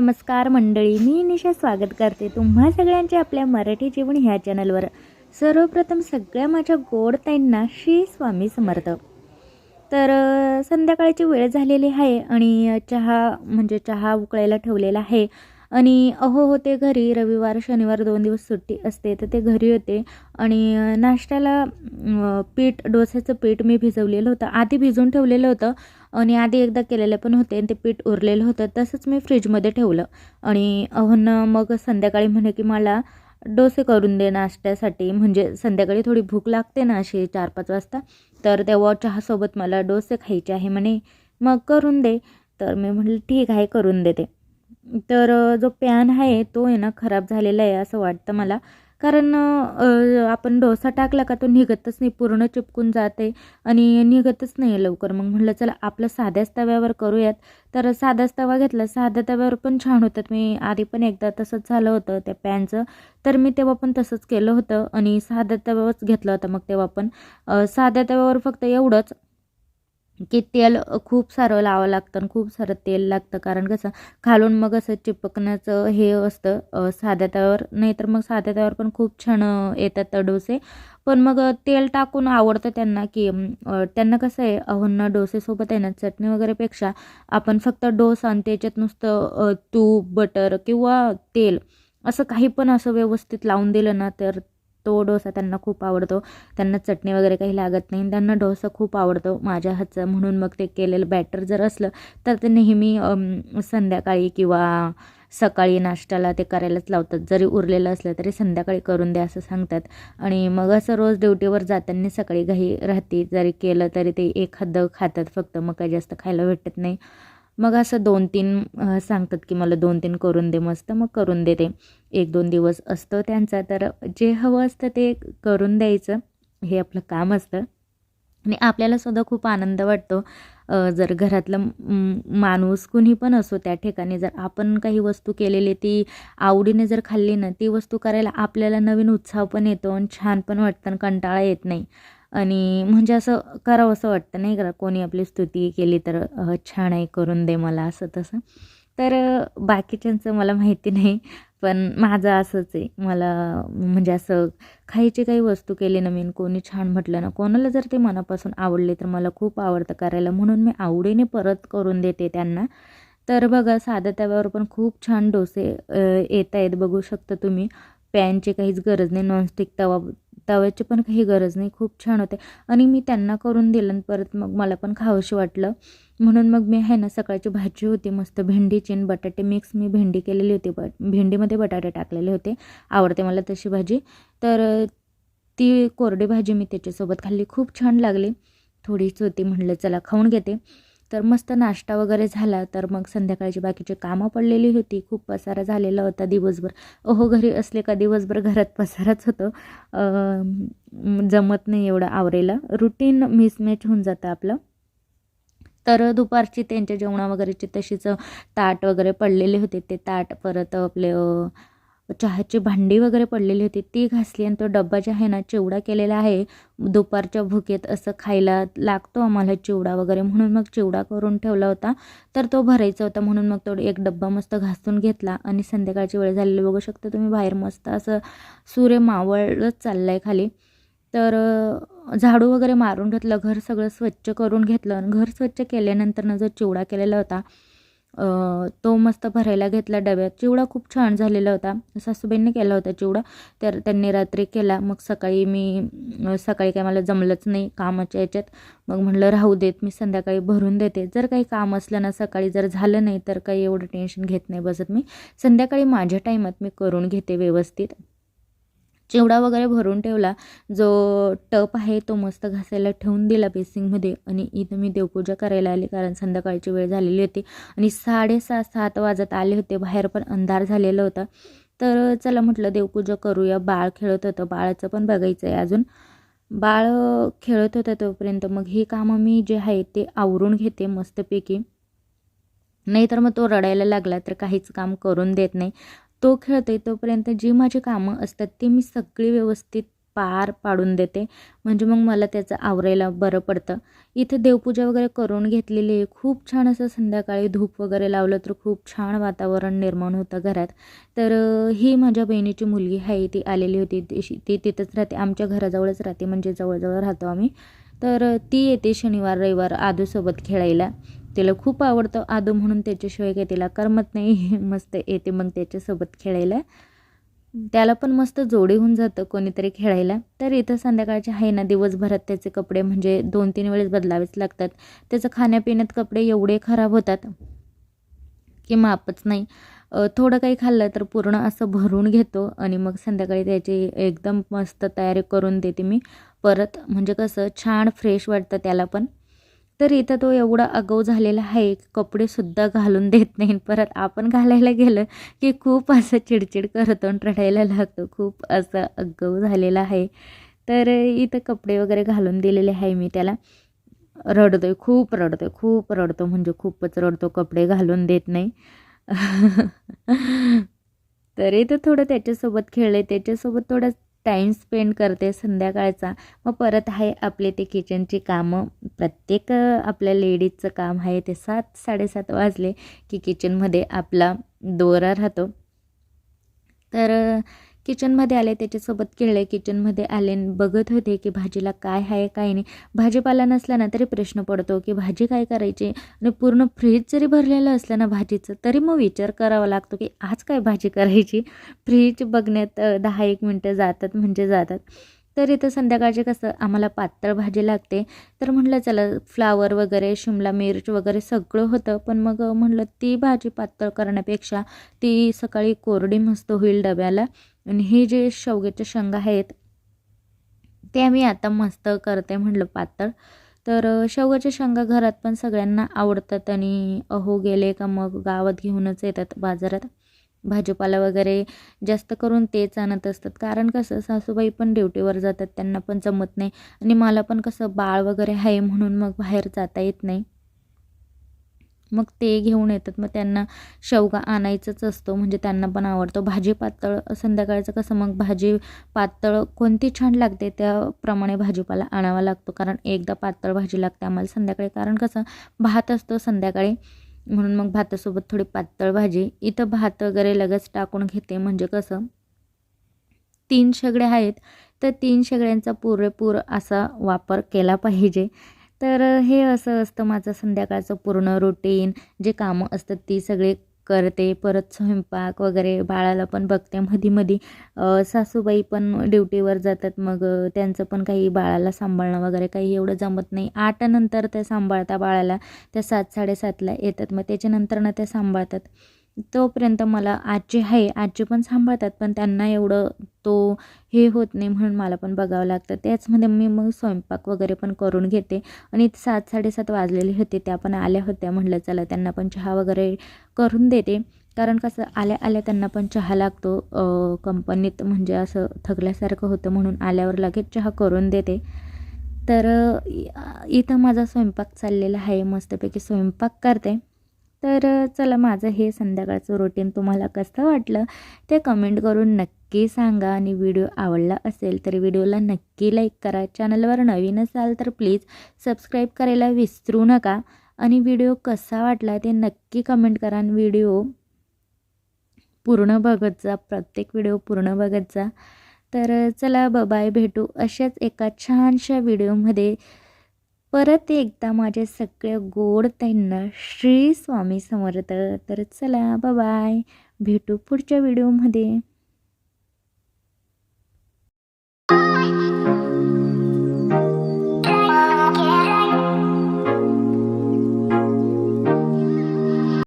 नमस्कार मंडळी मी निशा स्वागत करते तुम्हा सगळ्यांचे आपल्या मराठी जीवन ह्या चॅनलवर. सर्वप्रथम सगळ्या माझ्या गोड ताईंना श्री स्वामी समर्थ. तर संध्याकाळची वेळ झालेली आहे आणि चहा म्हणजे चहा उकळायला ठेवलेला आहे. आणि अहो होते घरी रविवार शनिवार दोन दिवस सुट्टी असते. तर ते घरी होते आणि नाश्त्याला पीठ डोस्याचं पीठ मी भिजवलेलं होतं. आधी भिजवून ठेवलेलं होतं आणि आधी एकदा केलेलं पण होते आणि ते पीठ उरलेलं होतं. तसंच मी फ्रीजमध्ये ठेवलं. आणि अहोन मग संध्याकाळी म्हणे की मला डोसे करून दे नाश्त्यासाठी. म्हणजे संध्याकाळी थोडी भूक लागते ना अशी चार पाच वाजता. तर तेव्हा चहासोबत मला डोसे खायचे आहे म्हणे. मग करून दे. तर मी म्हटलं ठीक आहे करून देते. तर जो पॅन आहे तो आहे ना खराब झालेला आहे असं वाटतं मला. कारण आपण डोसा टाकला का तो निघतच नाही पूर्ण चिपकून जाते आणि निघतच नाही लवकर. मग म्हटलं चला आपलं साध्याच तव्यावर करूयात. तर साधाच तवा घेतला. साध्या तव्यावर पण छान होतात मी आधी पण एकदा तसंच झालं होतं त्या पॅनचं. तर मी तेव्हा पण तसंच केलं होतं आणि साध्या तव्यावरच घेतलं होतं मग तेव्हा पण. साध्या तव्यावर फक्त एवढंच. की तेल खूप सारं लावावं लागतं आणि खूप सारं तेल लागतं. कारण कसं खालून मग असं चिपकण्याचं हे असतं साध्या तव्यावर. नाहीतर मग साध्या तव्यावर पण खूप छान येतात डोसे पण मग तेल टाकून आवडतं त्यांना की त्यांना कसं आहे अहोंना डोसेसोबत आहे ना चटणी वगैरेपेक्षा आपण फक्त डोसा आणि त्याच्यात नुसतं तूप बटर किंवा तेल असं काही पण असं व्यवस्थित लावून दिलं ना तर तो डोसा त्यांना खूप आवडतो. त्यांना चटणी वगैरे काही लागत नाही. त्यांना डोसा खूप आवडतो माझ्या हातचा. म्हणून मग ते केलेलं बॅटर जर असलं तर ते नेहमी संध्याकाळी किंवा सकाळी नाश्त्याला ते करायलाच लावतात. जरी उरलेलं असलं तरी संध्याकाळी करून द्या असं सांगतात. आणि मग असं रोज ड्युटीवर जाताना सकाळी घाई राहते. जरी केलं तरी ते एखादं खातात. फक्त मग काही जास्त खायला भेटत नाही. मग असं दोन तीन सांगतात की मला दोन तीन करून दे मस्त मग करून देते. एक दोन दिवस असतो त्यांचा तर जे हवं असतं ते करून द्यायचं. हे आपलं काम असतं. आणि आपल्याला सुद्धा खूप आनंद वाटतो. जर घरातलं माणूस कुणी पण असो त्या ठिकाणी जर आपण काही वस्तू केलेली ती आवडीने जर खाल्ली ना ती वस्तू करायला आपल्याला नवीन उत्साह पण येतो आणि छान पण वाटतं आणि कंटाळा येत नाही. आणि म्हणजे असं करावं असं वाटतं नाही का? कोणी आपली स्तुती केली तर छान आहे करून दे मला असं तसं. तर बाकीच्यांचं मला माहिती नाही पण माझं असंच आहे. मला म्हणजे असं खायची काही वस्तू केली नवीन कोणी छान म्हटलं ना कोणाला जर ते मनापासून आवडले तर मला खूप आवडतं करायला. म्हणून मी आवडीने परत करून देते त्यांना. तर बघा साध्या तव्यावर पण खूप छान डोसे येत आहेत बघू शकता तुम्ही. पॅनची काहीच गरज नाही नॉनस्टिक तवा तव्याची पण काही गरज नाही. खूप छान होते. आणि मी त्यांना करून दिलं आणि परत मग मला पण खावंशी वाटलं. म्हणून मग मी आहे ना सकाळची भाजी होती मस्त भेंडीची आणि बटाटे मिक्स मी भेंडी केलेली होती. बट भेंडीमध्ये बटाटे टाकलेले होते. आवडते मला तशी भाजी. तर ती कोरडी भाजी मी त्याच्यासोबत खाल्ली. खूप छान लागली. थोडीच होती म्हणलं चला खाऊन घेते. तर मस्त नाश्ता वगैरे झाला तर मग संध्याकाळची बाकीची कामं पडलेली होती. खूप पसारा झालेला होता दिवसभर. अहो घरी असले का दिवसभर घरात पसाराच होतो. जमत नाही एवढं आवरेला रुटीन मिसमॅच होऊन जातं आपलं. तर दुपारची त्यांच्या जेवणा वगैरेची तशीच ताट वगैरे पडलेले होते. ते ताट परत आपले चहाची भांडी वगैरे पडलेली होती ती घासली आणि तो डब्बा जे आहे ना चिवडा केलेला आहे. दुपारच्या भुकेत असं खायला लागतो आम्हाला चिवडा वगैरे म्हणून. मग चिवडा करून ठेवला होता तर तो भरायचा होता म्हणून मग तो एक डब्बा मस्त घासून घेतला. आणि संध्याकाळची वेळ झालेली बघू शकता तुम्ही बाहेर मस्त असं सूर्य मावळच चाललं आहे खाली. तर झाडू वगैरे मारून घेतलं घर सगळं स्वच्छ करून घेतलं. आणि घर स्वच्छ केल्यानंतर जो चिवडा केलेला होता तो मस्त भरायला घेतला डब्यात. चिवडा खूप छान झालेला होता. सासूबाईंनी केला होता चिवडा. तर त्यांनी रात्री केला. मग सकाळी मी सकाळी काय मला जमलंच नाही कामाच्या याच्यात. मग म्हटलं राहू देत मी संध्याकाळी भरून देते. जर काही काम असलं ना सकाळी जर झालं नाही तर काही एवढं टेन्शन घेत नाही बसत मी. संध्याकाळी माझ्या टाईमात मी करून घेते व्यवस्थित. चिवडा वगैरे भरून ठेवला. जो टप आहे तो मस्त घासायला ठेवून दिला बेसिंगमध्ये आणि इथं मी देवपूजा करायला आले कारण संध्याकाळची वेळ झालेली होती. आणि साडेसहा सात वाजत आले होते. बाहेर पण अंधार झालेला होता. तर चला म्हटलं देवपूजा करूया. बाळ खेळत होतं. बाळाचं पण बघायचं आहे अजून. बाळ खेळत होतं तोपर्यंत मग हे कामं मी जे आहे ते आवरून घेते मस्तपैकी. नाहीतर मग तो रडायला लागला तर काहीच काम करून देत नाही. तो खेळते तोपर्यंत जी माझी कामं असतात ती मी सगळी व्यवस्थित पार पाडून देते. म्हणजे मग मला त्याचं आवरायला बरं पडतं. इथे देवपूजा वगैरे करून घेतलेली आहे. खूप छान असं संध्याकाळी धूप वगैरे लावलं तर खूप छान वातावरण निर्माण होतं घरात. तर ही माझ्या बहिणीची मुलगी आहे ती आलेली होती. ती ती तिथंच राहते. आमच्या घराजवळच राहते. म्हणजे जवळजवळ राहतो आम्ही. तर ती येते शनिवार रविवार आदूसोबत खेळायला. तिला खूप आवडतं आदू म्हणून त्याच्याशिवाय काही तिला करमत नाही. मस्त येते मग त्याच्यासोबत खेळायला. त्याला पण मस्त जोडी होऊन जातं कोणीतरी खेळायला. तर इथं संध्याकाळचे आहे ना दिवसभरात त्याचे कपडे म्हणजे दोन तीन वेळेस बदलावेच लागतात. त्याचं खाण्यापिण्यात कपडे एवढे खराब होतात की मापच नाही. थोडं काही खाल्लं तर पूर्ण असं भरून घेतो आणि मग संध्याकाळी त्याची एकदम मस्त तयारी करून देते मी. परत म्हणजे कसं छान फ्रेश वाटतं त्याला पण. तर इथं तो एवढा आगाऊ झालेला आहे कपडेसुद्धा घालून देत नाही. परत आपण घालायला गेलं की खूप असं चिडचिड करतो आणि रडायला लागतो. खूप असं आगाऊ झालेला आहे. तर इथं कपडे वगैरे घालून दिलेले आहे मी त्याला. रडतोय खूप रडतोय खूप रडतो म्हणजे खूपच रडतो कपडे घालून देत नाही. तर इथं थोडं त्याच्यासोबत खेळले त्याच्यासोबत थोडं टाईम स्पेंड करते संध्याकाळचा. मग परत आहे आपले ते किचनची कामं. प्रत्येक आपल्या लेडीजचं काम आहे ते सात साडेसात वाजले की किचनमध्ये आपला दोरा राहतो. तर किचनमध्ये आले त्याच्यासोबत खेळले किचनमध्ये आले आणि बघत होते की भाजीला काय आहे काय नाही. भाजीपाला नसला ना तरी प्रश्न पडतो की भाजी काय करायची? आणि पूर्ण फ्रीज जरी भरलेलं असलं ना भाजीचं तरी मग विचार करावा लागतो की आज काय भाजी करायची? फ्रीज बघण्यात दहा एक मिनटं जातात म्हणजे जातात. तर इथं संध्याकाळचे कसं आम्हाला पातळ भाजी लागते. तर म्हटलं चला फ्लावर वगैरे शिमला मिर्च वगैरे सगळं होतं. पण मग म्हटलं ती भाजी पातळ करण्यापेक्षा ती सकाळी कोरडी मस्त होईल डब्याला. आणि हे जे शेवग्याच्या शेंगा आहेत ते आम्ही आता मस्त करते म्हटलं पातळ. तर अ, शेवगाच्या शेंगा घरात पण सगळ्यांना आवडतात आणि अहो गेले का मग गावात घेऊनच येतात बाजारात. भाजीपाला वगैरे जास्त करून तेच आणत असतात. कारण कसं सासूबाई पण ड्युटीवर जातात त्यांना पण जमत नाही. आणि मला पण कसं बाळ वगैरे आहे म्हणून मग बाहेर जाता येत नाही. मग ते घेऊन येतात. मग त्यांना शेवगा आणायचंच असतो. म्हणजे त्यांना पण आवडतो. भाजी पातळ संध्याकाळचं कसं मग भाजी पातळ कोणती छान लागते त्याप्रमाणे भाजीपाला आणावा लागतो. कारण एकदा पातळ भाजी लागते आम्हाला संध्याकाळी. कारण कसं भात असतो संध्याकाळी. म्हणून मग भातासोबत थोडी पातळ भाजी. इथं भात वगैरे लगेच टाकून घेते. म्हणजे कसं तीन शेगड्या आहेत. तर तीन शेगड्यांचा पुरेपूर असा वापर केला पाहिजे. तर हे असं असतं माझं संध्याकाळचं पूर्ण रुटीन जे कामं असतात ती सगळे करते. परत स्वयंपाक वगैरे बाळाला पण बघते मधी मधी. सासूबाई पण ड्युटीवर जातात. मग त्यांचं पण काही बाळाला सांभाळणं वगैरे काही एवढं जमत नाही. आठनंतर त्या सांभाळता बाळाला. त्या सात साडेसातला येतात. मग त्याच्यानंतर त्या सांभाळतात. तोपर्यंत मला आजी आहे आजी पण सांभाळतात. पण त्यांना एवढं तो हे होत नाही म्हणून मला पण बघावं लागतं. त्याचमध्ये मी मग स्वयंपाक वगैरे पण करून घेते. आणि सात साडेसात वाजलेले होते त्या पण आल्या होत्या. म्हटलं चला त्यांना पण चहा वगैरे करून देते. कारण कसं आल्या आल्या त्यांना पण चहा लागतो. कंपनीत म्हणजे असं थकल्यासारखं होतं म्हणून आल्यावर लगेच चहा करून देते. तर इथं माझा स्वयंपाक चाललेला आहे. मस्तपैकी स्वयंपाक करते. तर चला माझं हे संध्याकाळचं रुटीन तुम्हाला कसं वाटलं ते कमेंट करून नक्की सांगा. आणि व्हिडिओ आवडला असेल तर व्हिडिओला नक्की लाईक करा. चॅनलवर नवीन असाल तर प्लीज सबस्क्राईब करायला विसरू नका. आणि व्हिडिओ कसा वाटला ते नक्की कमेंट करा. आणि व्हिडिओ पूर्ण बघत जा. प्रत्येक व्हिडिओ पूर्ण बघत जा. तर चला बाय भेटू अशाच एका छानशा व्हिडिओमध्ये परत एकदा माझे सगळे गोड त्यांना श्री स्वामी समर्थ. तर चला बाय भेटू पुढच्या व्हिडिओमध्ये